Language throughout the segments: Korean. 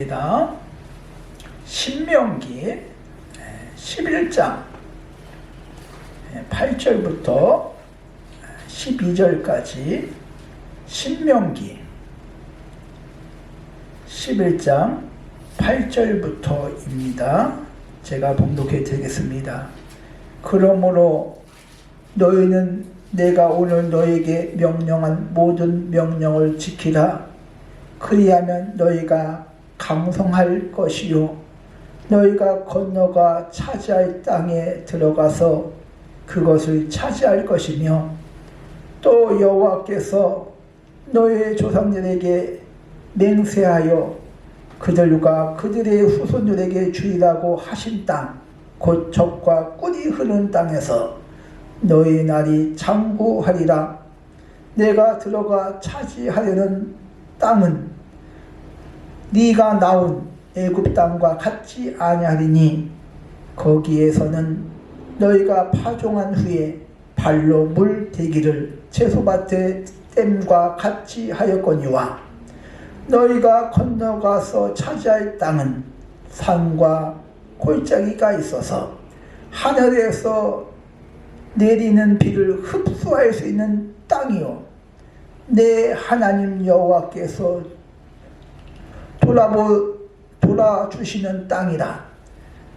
입니다. 신명기 11장 8절부터 12절까지 신명기 11장 8절부터입니다. 제가 봉독해 드리겠습니다. 그러므로 너희는 내가 오늘 너에게 명령한 모든 명령을 지키라. 그리하면 너희가 강성할 것이요. 너희가 건너가 차지할 땅에 들어가서 그것을 차지할 것이며 또 여호와께서 너희의 조상들에게 맹세하여 그들과 그들의 후손들에게 주리라고 하신 땅 곧 적과 꿀이 흐르는 땅에서 너희 날이 장구하리라. 내가 들어가 차지하려는 땅은 네가 나온 애굽 땅과 같지 아니하리니 거기에서는 너희가 파종한 후에 발로 물 대기를 채소밭의 댐과 같이 하였거니와 너희가 건너가서 차지할 땅은 산과 골짜기가 있어서 하늘에서 내리는 비를 흡수할 수 있는 땅이요. 내 하나님 여호와께서 돌아보 돌아주시는 땅이라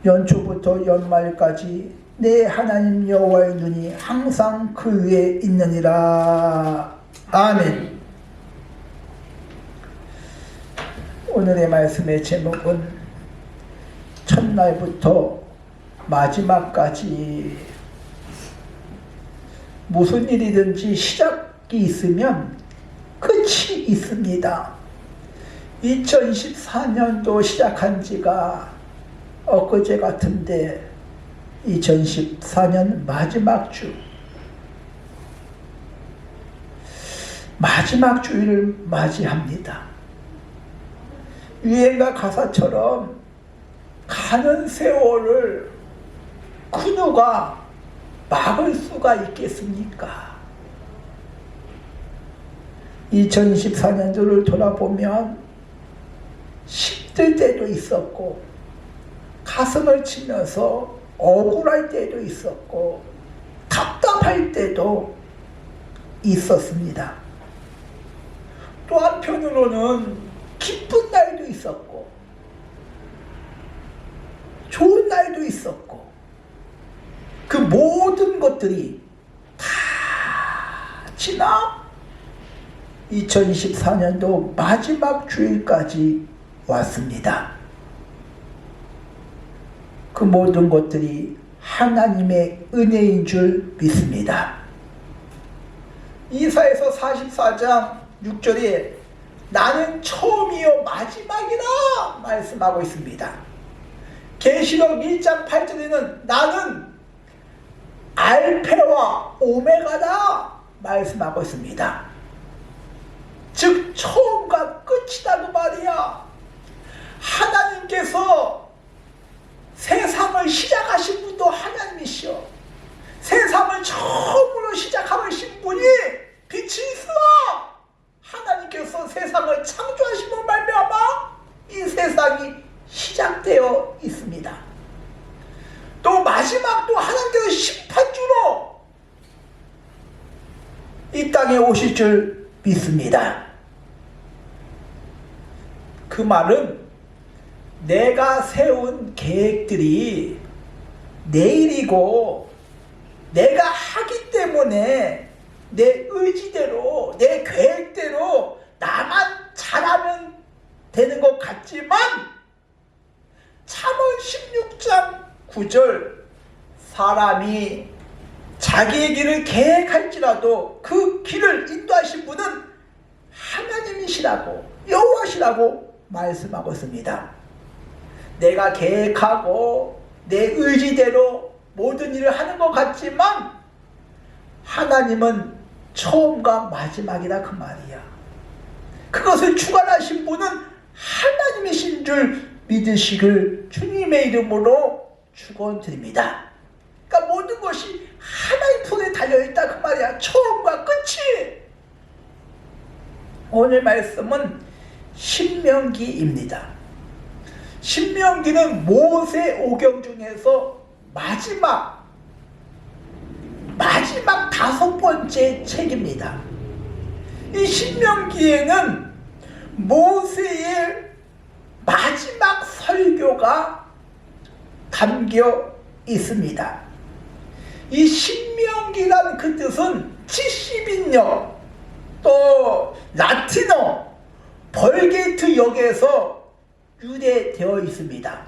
연초부터 연말까지 내 하나님 여호와의 눈이 항상 그 위에 있느니라 아멘. 오늘의 말씀의 제목은 첫날부터 마지막까지 무슨 일이든지 시작이 있으면 끝이 있습니다. 2014년도 시작한 지가 엊그제 같은데 2014년 마지막 주 마지막 주일을 맞이합니다. 유행가 가사처럼 가는 세월을 그 누가 막을 수가 있겠습니까? 2014년도를 돌아보면 힘들 때도 있었고 가슴을 치면서 억울할 때도 있었고 답답할 때도 있었습니다. 또 한편으로는 기쁜 날도 있었고 좋은 날도 있었고 그 모든 것들이 다 지나 2014년도 마지막 주일까지 왔습니다. 그 모든 것들이 하나님의 은혜인 줄 믿습니다. 이사에서 44장 6절에 나는 처음이요 마지막이라 말씀하고 있습니다. 계시록 1장 8절에는 나는 알페와 오메가다 말씀하고 있습니다. 즉 처음과 끝이다 그 말이야. 하나님께서 세상을 시작하신 분도 하나님이시여. 세상을 처음으로 시작하신 분이 빛이 있어. 하나님께서 세상을 창조하심을 말미암아 이 세상이 시작되어 있습니다. 또 마지막도 하나님께서 심판주로 이 땅에 오실 줄 믿습니다. 그 말은 내가 세운 계획들이 내일이고 내가 하기 때문에 내 의지대로 내 계획대로 나만 잘하면 되는 것 같지만 참은 16장 9절 사람이 자기의 길을 계획할지라도 그 길을 인도하신 분은 하나님이시라고 여호와시라고 말씀하고 있습니다. 내가 계획하고 내 의지대로 모든 일을 하는 것 같지만 하나님은 처음과 마지막이라 그 말이야. 그것을 주관하신 분은 하나님이신 줄 믿으시길 주님의 이름으로 축원드립니다. 그러니까 모든 것이 하나님 손에 달려 있다 그 말이야. 처음과 끝이. 오늘 말씀은 신명기입니다. 신명기는 모세 오경 중에서 마지막 마지막 다섯 번째 책입니다. 이 신명기에는 모세의 마지막 설교가 담겨 있습니다. 이 신명기라는 그 뜻은 70인역 또 라틴어 벌게이트 역에서 유래되어 있습니다.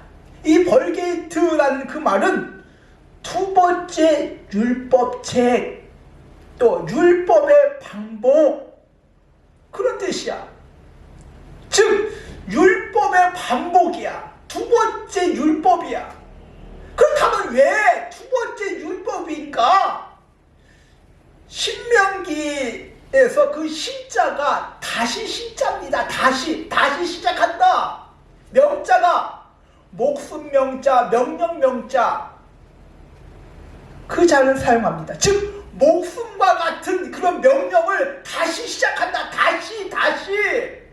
이 벌게이트라는 그 말은 두 번째 율법책 또 율법의 반복 그런 뜻이야. 즉 율법의 반복이야. 두 번째 율법이야. 그렇다면 왜 두 번째 율법인가? 신명기에서 그 신자가 다시 신자입니다. 다시 다시 시작한다. 명자가 목숨 명자, 명령 명자 그 자를 사용합니다. 즉 목숨과 같은 그런 명령을 다시 시작한다. 다시 다시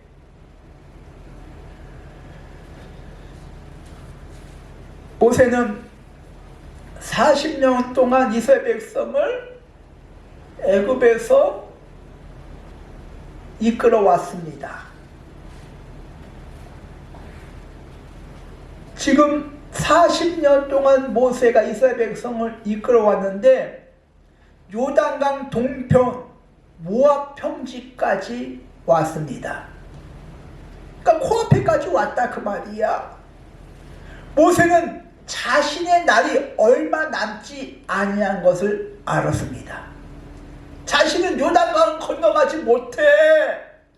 모세는 40년 동안 이스라엘 백성을 애굽에서 이끌어 왔습니다. 지금 40년 동안 모세가 이스라엘 백성을 이끌어 왔는데 요단강 동편 모압 평지까지 왔습니다. 그러니까 코앞에까지 왔다 그 말이야. 모세는 자신의 날이 얼마 남지 아니한 것을 알았습니다. 자신은 요단강을 건너가지 못해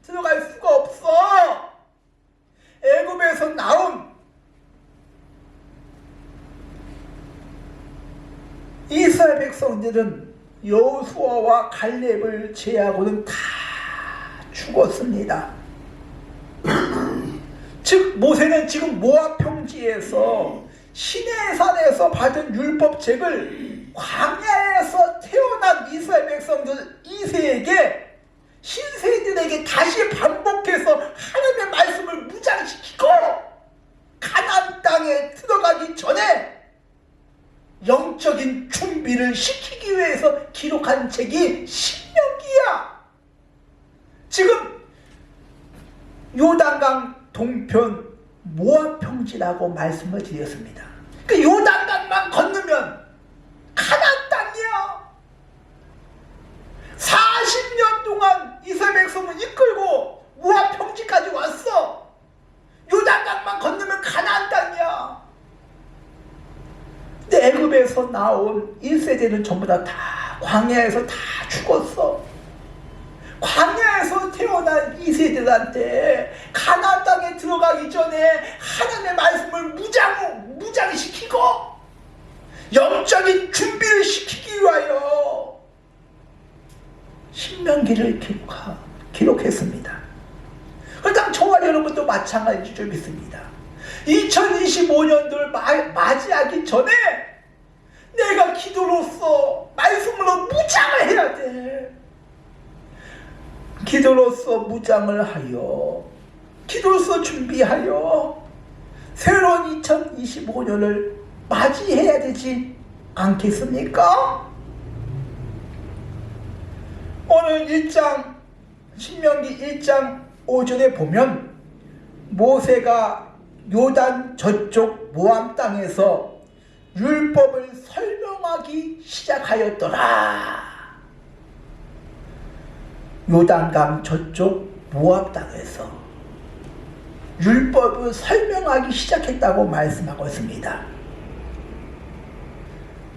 들어갈 수가 없어. 애굽에서 나온 이스라엘 백성들은 여호수아와 갈렙을 제하고는 다 죽었습니다. 즉 모세는 지금 모압 평지에서 시내산에서 받은 율법책을 광야에서 태어난 이스라엘 백성들 이세에게 신세들에게 다시 반복해서 하나님의 말씀을 무장시키고 가나안 땅에 들어가기 전에 영적인 준비를 시키기 위해서 기록한 책이 신명기야. 지금 요단강 동편 모압 평지라고 말씀을 드렸습니다. 그 요단강만 건너면 가나안 땅이야. 40년 동안 이스라엘 백성을 이끌고 모압 평지까지 왔어. 요단강만 건너면 가나안 땅이야. 근데 애굽에서 나온 1세대는 전부 다, 다 광야에서 다 죽었어. 광야에서 태어난 이세대들한테 가나안 땅에 들어가기 전에 하나님의 말씀을 무장 무장시키고 영적인 준비를 시키기 위하여 신명기를 기록하, 기록했습니다. 그렇다면 저와 여러분도 마찬가지 좀 있습니다. 2025년도를 맞이하기 전에 내가 기도로서 말씀으로 무장을 해야 돼. 기도로서 무장을 하여 기도로서 준비하여 새로운 2025년을 맞이해야 되지 않겠습니까? 오늘 1장 신명기 1장 5절에 보면 모세가 요단 저쪽 모함 땅에서 율법을 설명하기 시작하였더라. 요단강 저쪽 모압 땅에서 율법을 설명하기 시작했다고 말씀하고 있습니다.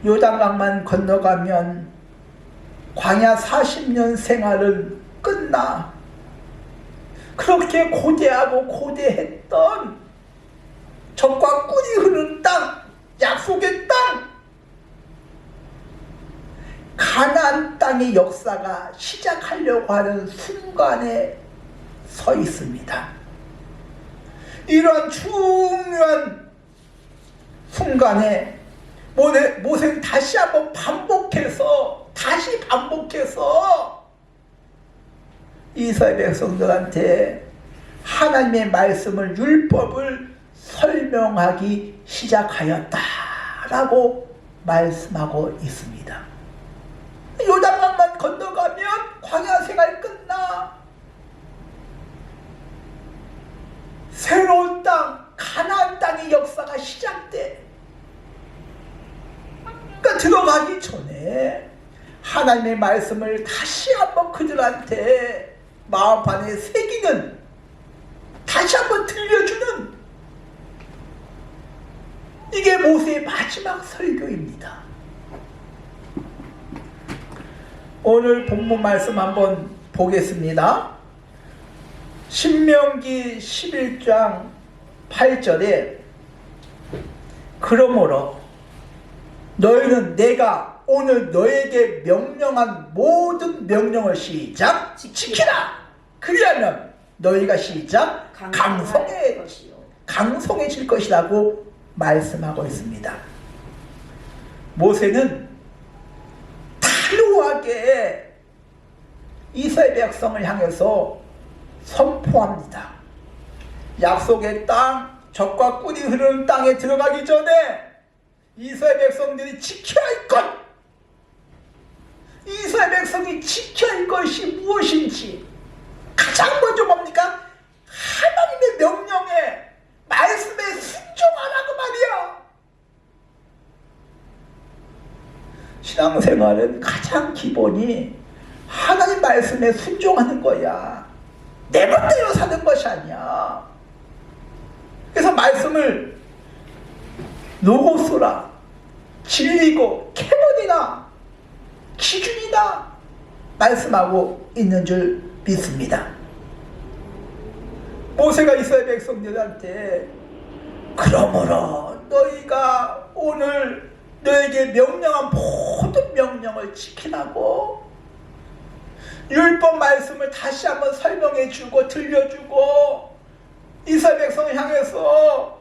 요단강만 건너가면 광야 40년 생활은 끝나. 그렇게 고대하고 고대했던 적과 꿀이 흐르는 땅, 약속의 땅, 가나안 땅의 역사가 시작하려고 하는 순간에 서 있습니다. 이러한 중요한 순간에 모세, 모세는 다시 한번 반복해서 다시 반복해서 이스라엘 백성들한테 하나님의 말씀을 율법을 설명하기 시작하였다라고 말씀하고 있습니다. 요단강만 건너가면 광야 생활 끝나. 새로운 땅, 가나안 땅의 역사가 시작돼. 그러니까 들어가기 전에 하나님의 말씀을 다시 한번 그들한테 마음판에 새기는 다시 한번 들려주는 이게 모세의 마지막 설교입니다. 오늘 본문 말씀 한번 보겠습니다. 신명기 11장 8절에 그러므로 너희는 내가 오늘 너에게 명령한 모든 명령을 시작 지키라. 그리하면 너희가 시작 강성해. 강성해질 것이라고 말씀하고 있습니다. 모세는 단호하게 이스라엘 백성을 향해서 선포합니다. 약속의 땅, 적과 꿀이 흐르는 땅에 들어가기 전에 이스라엘 백성들이 지켜야 할 것, 이스라엘 백성이 지켜야 할 것이 무엇인지 가장 먼저 뭡니까? 하나님의 명령에 말씀에 순종하라고 말이야. 신앙생활은 가장 기본이 하나님 말씀에 순종하는 거야. 내 멋대로 사는 것이 아니야. 그래서 말씀을 로고스라, 진리고, 캐논이나 기준이다 말씀하고 있는 줄 믿습니다. 모세가 이스라엘 백성들한테 그러므로 너희가 오늘 너에게 명령한 모든 명령을 지키라고 율법 말씀을 다시 한번 설명해 주고 들려주고 이스라엘 백성을 향해서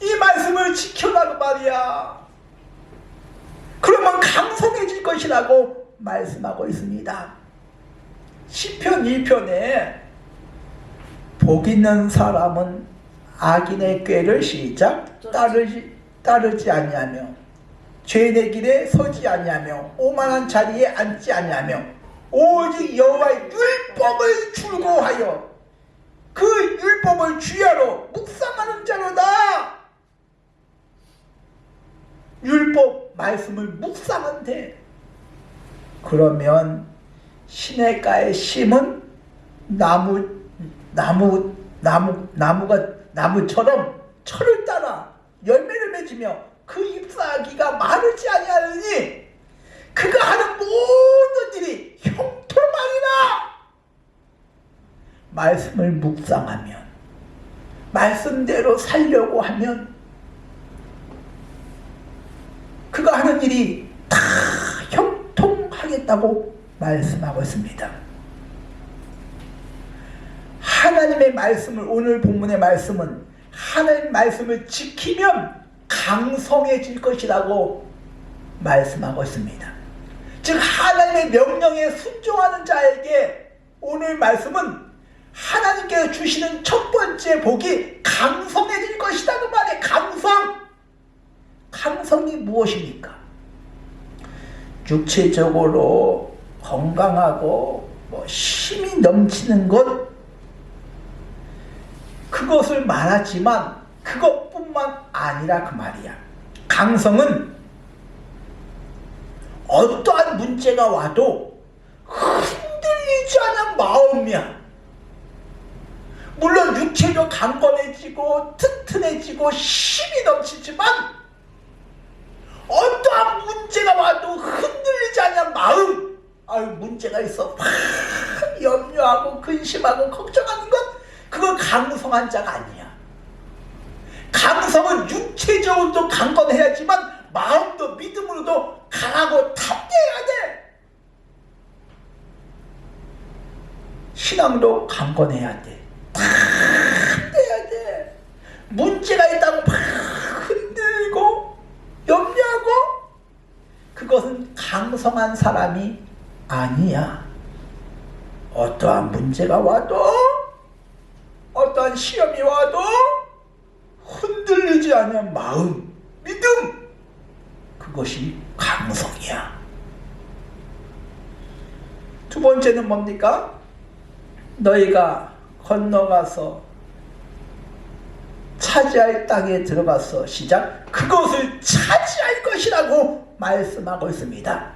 이 말씀을 지켜라고 말이야. 그러면 강성해질 것이라고 말씀하고 있습니다. 시편 1편에 복 있는 사람은 악인의 꾀를 시작 따르지 따르지 아니하며 죄의 길에 서지 아니하며 오만한 자리에 앉지 아니하며 오직 여호와의 율법을 줄고하여 그 율법을 주야로 묵상하는 자로다. 율법 말씀을 묵상한대. 그러면 시냇가에 심은 나무 나무 나무 나무가 나무처럼 철을 따라 열매를 맺으며 그 잎사귀가 마르지 아니하느니 그가 하는 모든 일이 형통하리라. 말씀을 묵상하면 말씀대로 살려고 하면 그가 하는 일이 다 형통하겠다고 말씀하고 있습니다. 하나님의 말씀을 오늘 본문의 말씀은 하나님 말씀을 지키면 강성해질 것이라고 말씀하고 있습니다. 즉 하나님의 명령에 순종하는 자에게 오늘 말씀은 하나님께서 주시는 첫 번째 복이 강성해질 것이다 그 말에 강성 강성이 무엇입니까? 육체적으로 건강하고 뭐 힘이 넘치는 것 그것을 말하지만 그것뿐만 아니라 그 말이야. 강성은 어떠한 문제가 와도 흔들리지 않은 마음이야. 물론 육체도 강건해지고 튼튼해지고 힘이 넘치지만 어떠한 문제가 와도 흔들리지 않는 마음. 아유 문제가 있어. 막 염려하고 근심하고 걱정하는 것 그건 강성한 자가 아니야. 강성은 육체적으로도 강건해야지만 마음도 믿음으로도 강하고 탐대해야 돼. 신앙도 강건해야 돼. 탐대해야 돼. 문제가 있다고 막 흔들고 염려하고 그것은 강성한 사람이 아니야. 어떠한 문제가 와도 흔들리지 않는 마음, 믿음 그것이 강성이야. 두 번째는 뭡니까? 너희가 건너가서 차지할 땅에 들어가서 시작 그것을 차지할 것이라고 말씀하고 있습니다.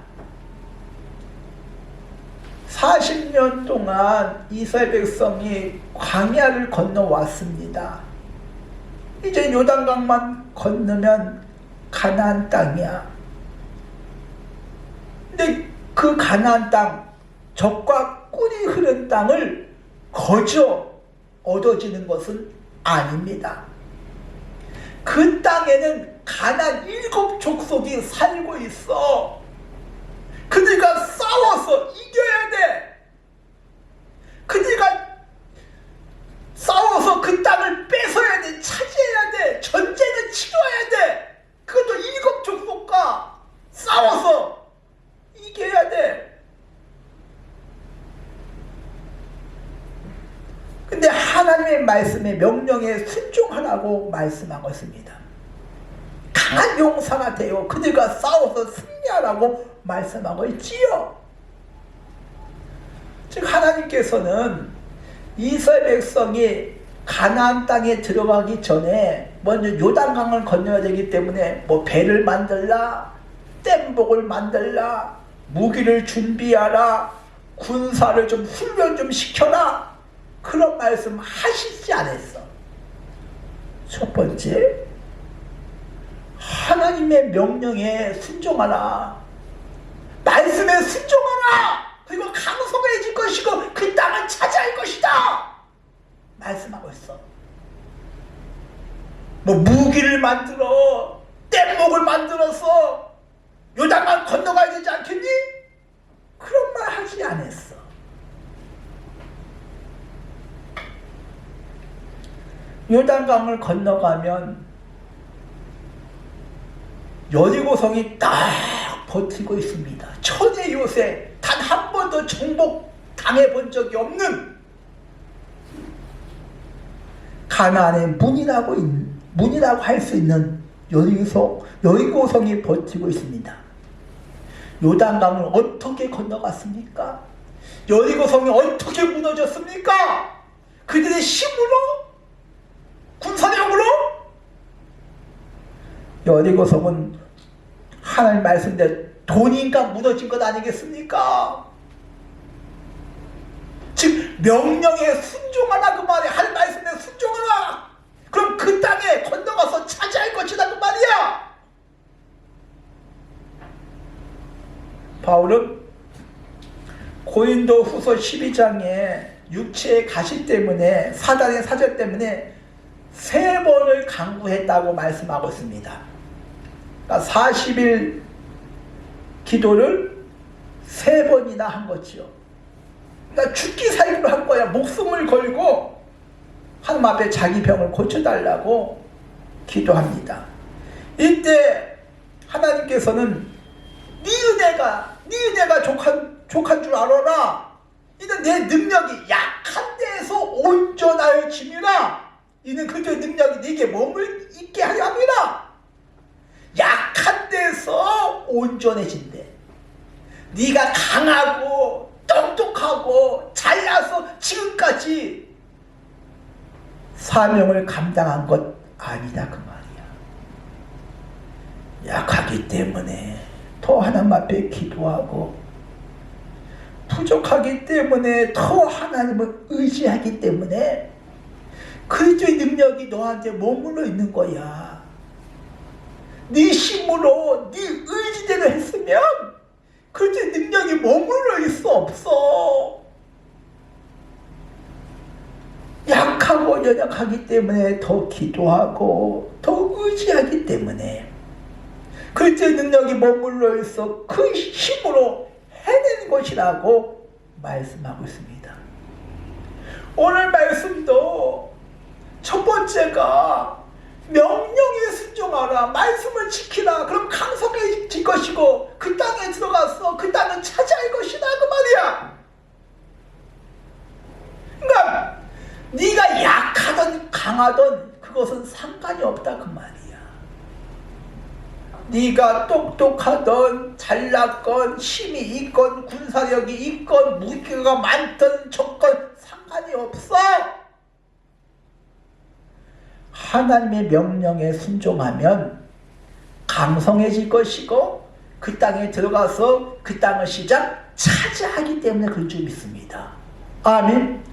40년 동안 이스라엘 백성이 광야를 건너왔습니다. 이제 요단강만 건너면 가나안 땅이야. 근데 그 가나안 땅, 적과 꿀이 흐른 땅을 거저 얻어지는 것은 아닙니다. 그 땅에는 가난 일곱 족속이 살고 있어. 그들과 싸워서 이겨야 돼. 그들과 싸워서 그 땅을 뺏어야 돼. 차지해야 돼. 전쟁을 치러야 돼. 그것도 일곱 족속과 싸워서 이겨야 돼. 근데 하나님의 말씀에 명령에 순종하라고 말씀하고 있습니다. 강한 용사가 되어 그들과 싸워서 승리하라고 말씀하고 있지요. 즉 하나님께서는 이스라엘 백성이 가나안 땅에 들어가기 전에 먼저 요단강을 건너야 되기 때문에 뭐 배를 만들라, 뗏목을 만들라, 무기를 준비하라, 군사를 좀 훈련 좀 시켜라 그런 말씀 하시지 않았어. 첫 번째, 하나님의 명령에 순종하라. 말씀에 순종하라. 그리고 강성해질 것이고 그 땅을 차지할 것이다. 말씀하고 있어. 뭐 무기를 만들어 뗏목을 만들어서 요단강 건너가야 되지 않겠니? 그런 말 하지 않았어. 요단강을 건너가면 여리고성이 딱 버티고 있습니다. 천의 요새 단 한 번도 정복 당해본 적이 없는 가나안의 문이라고 있, 문이라고 할 수 있는 여리고 여리고성이 버티고 있습니다. 요단강을 어떻게 건너갔습니까? 여리고성이 어떻게 무너졌습니까? 그들의 힘으로 군사력으로 여리고성은 하나님 말씀대로 돈인가 무너진 것 아니겠습니까? 즉 명령에 순종하라 그 말이야 하나님 말씀에 순종하라 그럼 그 땅에 건너가서 차지할 것이다 그 말이야 바울은 고인도 후서 12장에 육체의 가시 때문에 사단의 사죄 때문에 세 번을 강구했다고 말씀하고 있습니다. 그러니까 40일 기도를 세 번이나 한 거지요. 그러니까 죽기 살기로 한 거야. 목숨을 걸고 하나님 앞에 자기 병을 고쳐달라고 기도합니다. 이때 하나님께서는 네 은혜가 네 은혜가 족한 족한 줄 알아라. 이는 내 능력이 약한 데에서 온전하여 짐이라. 이는 그의 능력이 네게 몸을 있게 하려 합니다. 약한 데서 온전해진대. 네가 강하고 똑똑하고 잘나서 지금까지 사명을 감당한 것 아니다 그 말이야. 약하기 때문에 더 하나님 앞에 기도하고 부족하기 때문에 더 하나님을 의지하기 때문에 그리스도의 능력이 너한테 머물러 있는 거야. 네 힘으로 네 의지대로 했으면 그리스도의 능력이 머물러 수 없어. 약하고 연약하기 때문에 더 기도하고 더 의지하기 때문에 그리스도의 능력이 머물러 있어 그 힘으로 해낸 것이라고 말씀하고 있습니다. 오늘 말씀도 첫 번째가 명령에 순종하라 말씀을 지키라. 그럼 강성해질 것이고 그 땅에 들어가서 그 땅은 차지할 것이다 그 말이야. 그러니까 네가 약하던 강하던 그것은 상관이 없다 그 말이야. 네가 똑똑하던 잘났건 힘이 있건 군사력이 있건 무기가 많던 적건 상관이 없어. 하나님의 명령에 순종하면 강성해질 것이고 그 땅에 들어가서 그 땅을 시작 차지하기 때문에 그런 줄 믿습니다. 아멘.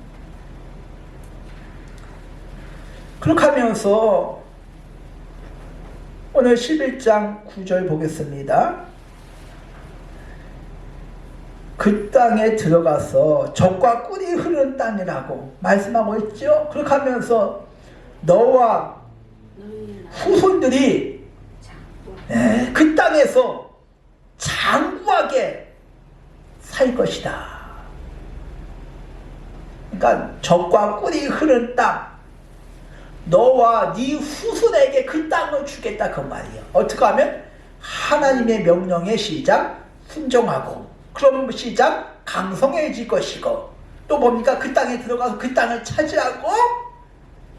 그렇게 하면서 오늘 11장 9절 보겠습니다. 그 땅에 들어가서 적과 꿀이 흐르는 땅이라고 말씀하고 있죠. 그렇게 하면서 너와 후손들이 에, 그 땅에서 장구하게 살 것이다. 그러니까 적과 꿀이 흐르는 땅, 너와 네 후손에게 그 땅을 주겠다 그 말이야. 어떻게 하면 하나님의 명령에 시작 순종하고 그럼 시작 강성해질 것이고 또 뭡니까 그 땅에 들어가서 그 땅을 차지하고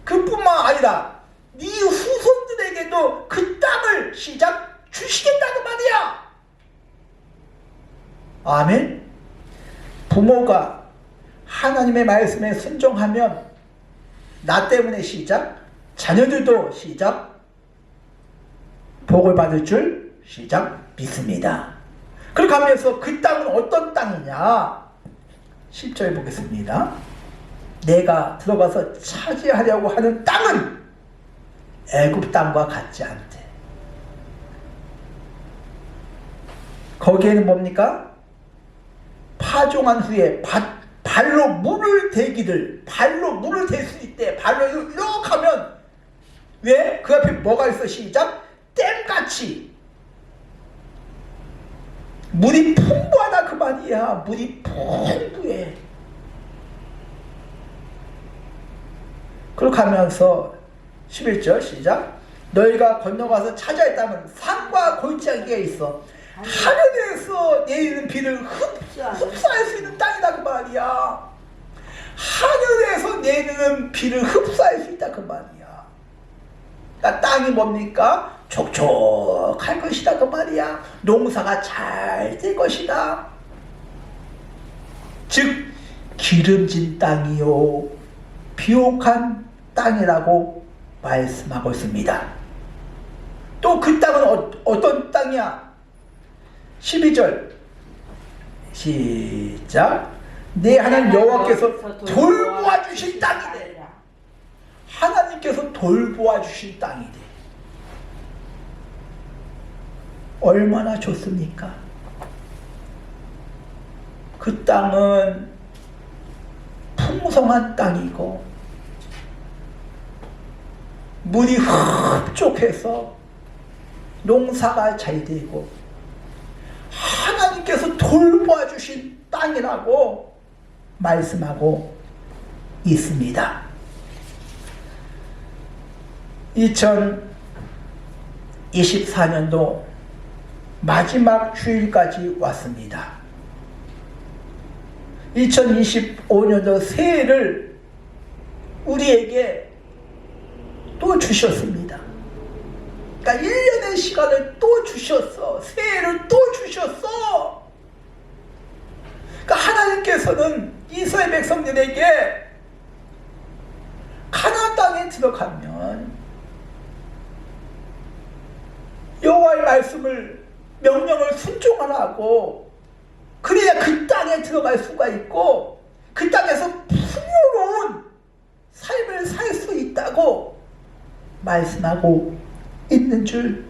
그뿐만 아니라 네 후손들에게도 그 땅을 시작 주시겠다는 말이야. 아멘. 부모가 하나님의 말씀에 순종하면 나 때문에 시작 자녀들도 시작 복을 받을 줄 시작 믿습니다. 그렇게 하면서 그 땅은 어떤 땅이냐? 10절 보겠습니다. 내가 들어가서 차지하려고 하는 땅은 애굽 땅과 같지 않대. 거기에는 뭡니까? 파종한 후에 바- 발로 물을 대기를 발로 물을 댈 수 있대. 발로 이렇게 하면 왜? 그 앞에 뭐가 있어? 시작. 댐같이 물이 풍부하다 그 말이야. 물이 풍부해. 그렇게 하면서 11절 시작. 너희가 건너가서 땅은 산과 골짜기가 있어. 하늘에서 내리는 비를 흡, 흡수할 수 있는 땅이다 그 말이야. 하늘에서 내리는 비를 흡수할 수 있다 그 말이야. 그러니까 땅이 뭡니까? 촉촉할 것이다 그 말이야. 농사가 잘 될 것이다. 즉 기름진 땅이요 비옥한 땅이라고 말씀하고 있습니다. 또 그 땅은 어, 어떤 땅이야? 12절 시작 내 하나님 여호와께서 돌보아 주신 땅이래 하나님께서 돌보아 주신 땅이래 얼마나 좋습니까? 그 땅은 풍성한 땅이고 물이 흡족해서 농사가 잘 되고 하나님께서 돌보아 주신 땅이라고 말씀하고 있습니다. 2024년도 마지막 주일까지 왔습니다. 2025년도 새해를 우리에게 또 주셨습니다. 그러니까 1년의 시간을 또 주셨어. 새해를 또 주셨어. 그러니까 하나님께서는 이스라엘 백성들에게 가나안 땅에 들어가면 여호와의 말씀을 명령을 순종하라고 그래야 그 땅에 들어갈 수가 있고 그 땅에서 풍요로운 삶을 살 수 있다고 말씀하고 있는 줄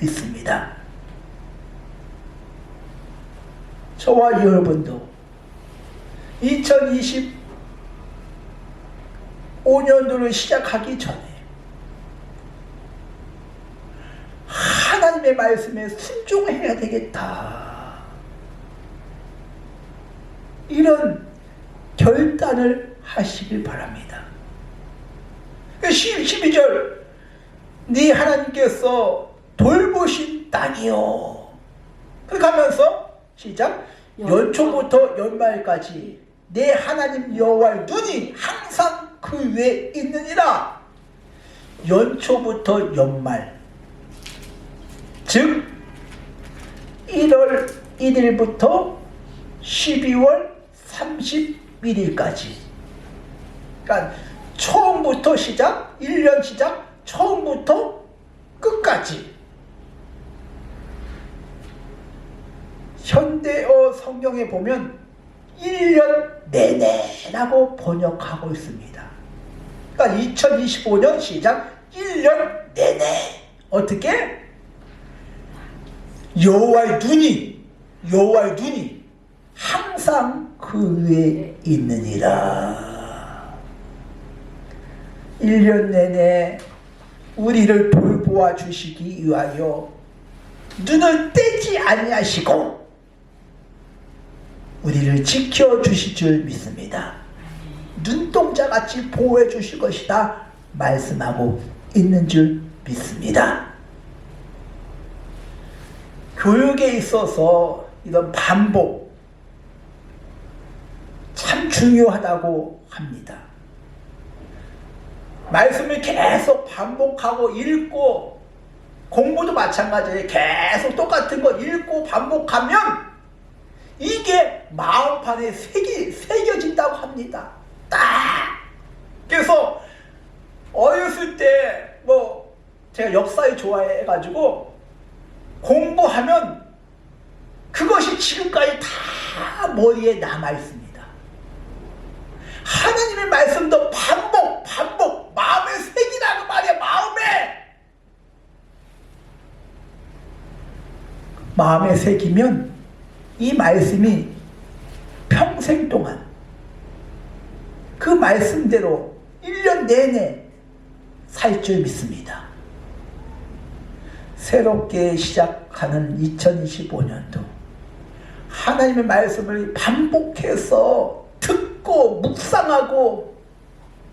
믿습니다. 저와 여러분도 2025년도를 시작하기 전에 하나님의 말씀에 순종해야 되겠다. 이런 결단을 하시길 바랍니다. 12절 네 하나님께서 돌보신 땅이요. 그렇게 하면서 시작 연초부터 연말까지 내 하나님 여호와의 눈이 항상 그 위에 있느니라. 연초부터 연말 즉 1월 1일부터 12월 31일까지. 그러니까 처음부터 시작, 1년 시작, 처음부터 끝까지. 현대어 성경에 보면 1년 내내라고 번역하고 있습니다. 그러니까 2025년 시작 1년 내내 어떻게 여호와의 눈이 여호와의 눈이 항상 그 위에 있느니라. 1년 내내 우리를 돌보아 주시기 위하여 눈을 떼지 아니하시고 우리를 지켜 주실 줄 믿습니다. 눈동자 같이 보호해 주실 것이다 말씀하고 있는 줄 믿습니다. 교육에 있어서 이런 반복 참 중요하다고 합니다. 말씀을 계속 반복하고 읽고 공부도 마찬가지예요. 계속 똑같은 거 읽고 반복하면 이게 마음판에 새기, 새겨진다고 합니다. 딱! 그래서 어렸을 때 뭐 제가 역사를 좋아해가지고 공부하면 그것이 지금까지 다 머리에 남아 있습니다. 하나님의 말씀도 반복, 마음에 새기라고 말이야, 마음에! 마음에 새기면 이 말씀이 평생 동안 그 말씀대로 1년 내내 살 줄 믿습니다. 새롭게 시작하는 2025년도 하나님의 말씀을 반복해서 듣고 묵상하고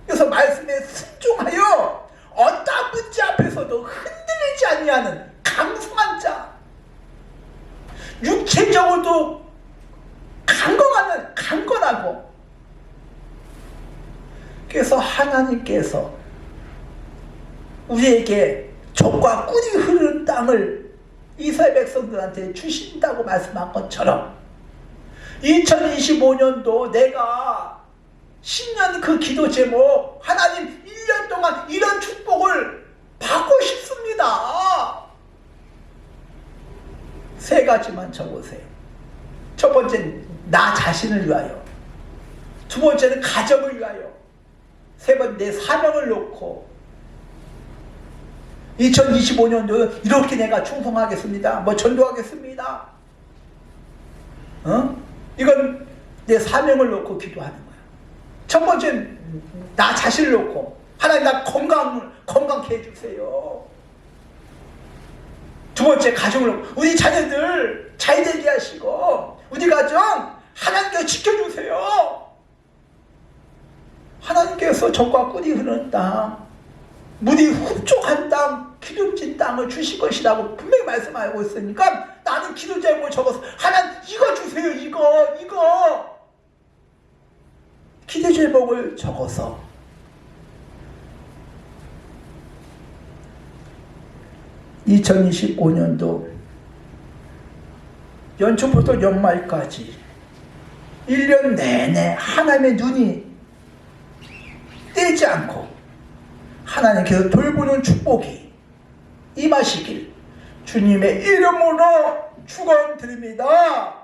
그래서 말씀에 순종하여 어떠한 문제 앞에서도 흔들리지 아니하는 강성한 자 육체적으로도 강건하는 강건하고 그래서 하나님께서 우리에게 적과 꿀이 흐르는 땅을 이스라엘 백성들한테 주신다고 말씀한 것처럼 2025년도 내가 10년 그 기도 제목 하나님 1년 동안 이런 축복을 받고 싶습니다. 세 가지만 적으세요. 첫 번째는 나 자신을 위하여. 두 번째는 가정을 위하여. 세 번째 내 사명을 놓고 2025년도 이렇게 내가 충성하겠습니다. 뭐 전도하겠습니다. 어? 이건 내 사명을 놓고 기도하는 거야. 첫 번째는 나 자신을 놓고 하나님 나 건강 건강케 해주세요. 두 번째 가정을 놓고 우리 자녀들 잘 되게 하시고 우리 가정? 하나님께서 지켜주세요. 하나님께서 적과 꿀이 흐르는 땅, 물이 흡족한 땅, 기름진 땅을 주실 것이라고 분명히 말씀하고 있으니까 나는 기도 제목을 적어서 하나님 이거 주세요 이거 이거. 기도 제목을 적어서. (2025년도) 연초부터 연말까지 1년 내내 하나님의 눈이 떼지 않고 하나님께서 돌보는 축복이 임하시길 주님의 이름으로 축원드립니다.